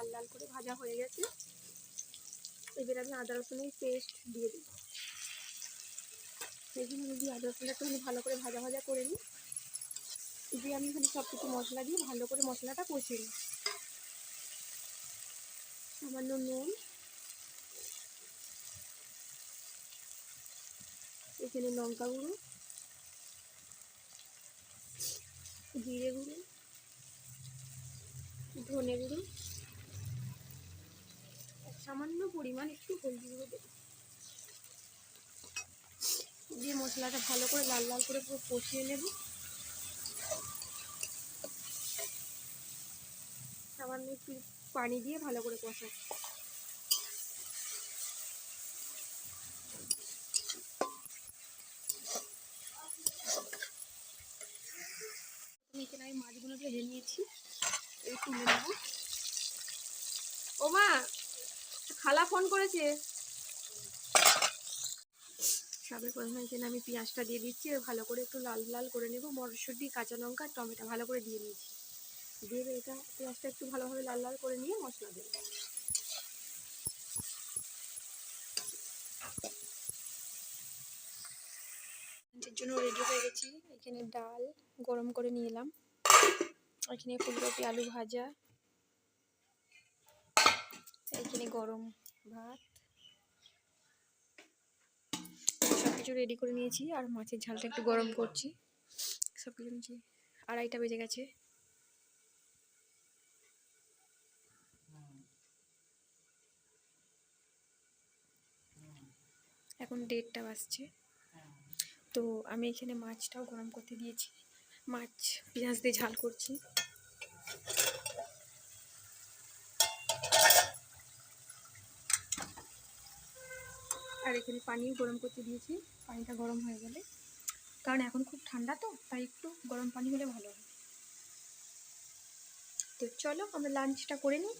লাল লাল করে ভাজা হয়ে গেছে। এবার আমি আদা রসুনের পেস্ট দিয়ে দিই সেই জন্য আমি আদা রসুনটা একটু ভালো করে ভাজা ভাজা করে নিই। দিয়ে আমি এখানে সব কিছু মশলা দিয়ে ভালো করে মশলাটা কষিয়ে নিই। সামান্য নুন। এখানে লঙ্কা গুঁড়ো। জিরে গুঁড়ো। ধনে গুঁড়ো। সামান্য পরিমাণ একটু হলদি গুঁড়ো দেবো। দিয়ে মশলাটা ভালো করে লাল লাল করে পুরো কষিয়ে নেব। সামান্য একটু পানি দিয়ে ভালো করে কষাবো। আমি মাছগুলো ভেজে নিয়েছি। তুলে নেব। ও মা! খালা ফোন করেছে? সবের প্রথমে এখানে আমি পেঁয়াজটা দিয়ে দিচ্ছি আর ভালো করে একটু লাল লাল করে নেব। মটরশুঁটি, কাঁচা লঙ্কা, টমেটো ভালো করে দিয়ে নিয়েছি। দিয়ে এটা পেঁয়াজটা একটু ভালোভাবে লাল লাল করে নিয়ে মশলা দেবো। জন্য রেডি হয়ে গেছি। এখানে ডাল গরম করে নিয়ে এলাম। এখানে ফুলকপি, আলু ভাজা এখানে গরম ভাত। সব কিছু রেডি করে নিয়েছি আর মাছের ঝালটা একটু গরম করছি। সব কিছু নিয়েছি। আড়াইটা বেজে গেছে। এখন ডেটটা বাজছে। তো আমি এখানে মাছটাও গরম করতে দিয়েছি। মাছ, পেঁয়াজ দিয়ে ঝাল করছি। আর এখানে পানিও গরম করতে দিয়েছি। পানিটা গরম হয়ে গেলে। কারণ এখন খুব ঠান্ডা তো, তাই একটু গরম পানি হলে ভালো হয়। তো চলো আমরা লাঞ্চটা করে নিই।